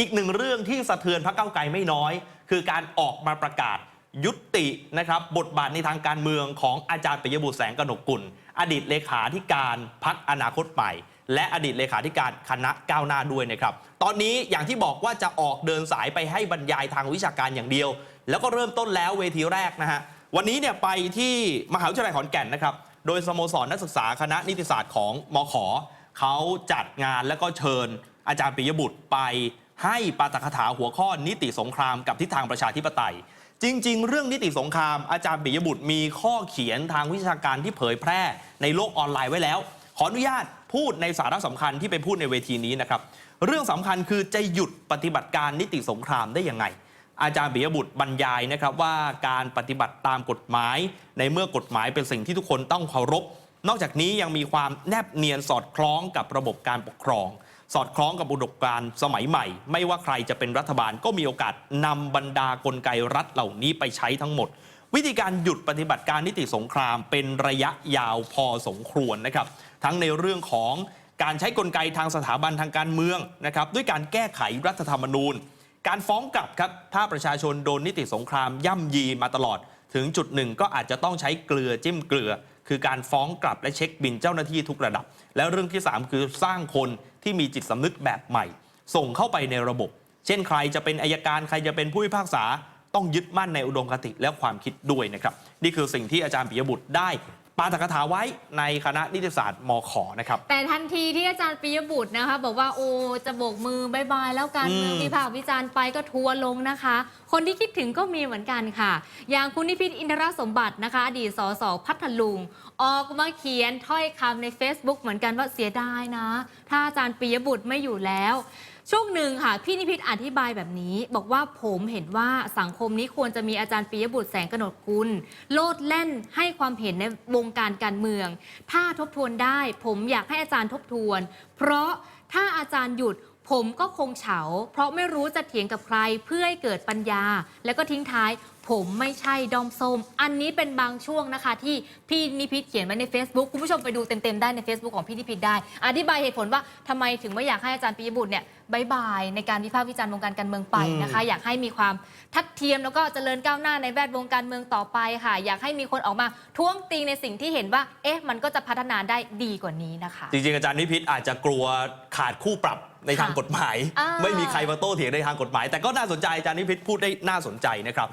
อีกหนึ่งเรื่องที่สะเทือนพรรคเก้าไกลไม่น้อย คือการออกมาประกาศยุตินะครับบทบาทในทางการเมืองของอาจารย์ปิยบุตรแสงกนกกุล อดีตเลขาธิการพักอนาคตใหม่ และอดีตเลขาธิการคณะก้าวหน้าด้วยนะครับ ตอนนี้อย่างที่บอกว่าจะออกเดินสายไปให้บรรยายทางวิชาการอย่างเดียว แล้วก็เริ่มต้นแล้วเวทีแรกนะฮะวันนี้เนี่ยไปที่มหาวิทยาลัยขอนแก่นนะครับ โดยสโมสรนักศึกษาคณะนิติศาสตร์ของมขเขาจัดงานแล้วก็เชิญอาจารย์ปิยบุตรไป ให้ปาฐกถาหัวข้อนิติสงครามกับทิศทางประชาธิปไตย จริง ๆ เรื่องนิติสงคราม อาจารย์ปิยบุตรมีข้อเขียนทางวิชาการที่เผยแพร่ในโลกออนไลน์ไว้แล้ว ขออนุญาตพูดในสาระสำคัญที่ไปพูดในเวทีนี้นะครับเรื่องสำคัญคือจะหยุดปฏิบัติการนิติสงครามได้ยังไง อาจารย์ปิยบุตรบรรยายนะครับว่าการปฏิบัติตามกฎหมาย ในเมื่อกฎหมายเป็นสิ่งที่ทุกคนต้องเคารพนอกจากนี้ยังมีความแนบเนียนสอดคล้องกับระบบการปกครอง สอดคล้องกับอุดมการสมัยใหม่ ไม่ว่าใครจะเป็นรัฐบาลก็มีโอกาสนำบรรดากลไกรัฐเหล่านี้ไปใช้ทั้งหมด วิธีการหยุดปฏิบัติการนิติสงครามเป็นระยะยาวพอสมควรนะครับ ทั้งในเรื่องของการใช้กลไกทางสถาบันทางการเมืองนะครับด้วยการแก้ไขรัฐธรรมนูญ การฟ้องกลับครับถ้าประชาชนโดนนิติสงครามย่ำยีมาตลอด ถึงจุดหนึ่งก็อาจจะต้องใช้เกลือจิ้มเกลือ คือการฟ้องกลับและเช็คบินเจ้าหน้าที่ทุกระดับ และเรื่องที่ 3 คือสร้างคนที่มีจิตสำนึกแบบใหม่ ส่งเข้าไปในระบบ เช่นใครจะเป็นอายการใครจะเป็นผู้พิพากษา ต้องยึดมั่นในอุดมคติและความคิดด้วยนะครับ นี่คือสิ่งที่อาจารย์ปิยบุตรได้ ปาฐกถาไว้ในคณะนิติศาสตร์มขนะครับ แต่ทันทีที่อาจารย์ปิยบุตรนะคะ บอกว่าโอ้จะโบกมือบายบายแล้วการเมืองอืมวิพากษ์วิจารณ์ไปก็ทัวร์ลงนะคะ คนที่คิดถึงก็มีเหมือนกันค่ะ อย่างคุณนิพิษอินทรสมบัตินะคะ อดีตสสพัทลุง ออกมาเขียนถ้อยคำใน Facebook เหมือนกันว่าเสียดายนะ ถ้าอาจารย์ปิยบุตรไม่อยู่แล้วช่วงหนึ่งค่ะ พี่นิพิษอธิบายแบบนี้ บอกว่าผมเห็นว่าสังคมนี้ควรจะมีอาจารย์ปียบุตรแสงกนกกุล โลดแล่นให้ความเห็นในวงการการเมือง ถ้าทบทวนได้ ผมอยากให้อาจารย์ทบทวน เพราะถ้าอาจารย์หยุดผมก็คงเฉา เพราะไม่รู้จะเถียงกับใครเพื่อให้เกิดปัญญา แล้วก็ทิ้งท้าย ผมไม่ใช่ดอมส้ม อันนี้เป็นบางช่วงนะคะ ที่พี่นิพิษเขียนไว้ใน Facebook คุณผู้ชมไปดูเต็มๆได้ใน Facebook ของพี่นิพิษได้ อธิบายเหตุผลว่าทำไมถึงไม่อยากให้อาจารย์ปิยบุตรเนี่ยบายบายในการวิพากษ์วิจารณ์วงการการเมืองไปนะคะ อยากให้มีความทัดเทียมแล้วก็เจริญก้าวหน้าในแวดวงการเมืองต่อไปค่ะ อยากให้มีคนออกมาท้วงติงในสิ่งที่เห็นว่า เอ๊ะ มันก็จะพัฒนาได้ดีกว่านี้นะคะ จริงๆ อาจารย์นิพิษอาจจะกลัวขาดคู่ปรับในทางค่ะกฎหมายอ่าไม่มีใครมาโต้เถียงในทางกฎหมาย แต่ก็น่าสนใจอาจารย์นิพิษพูดได้น่าสนใจนะครับ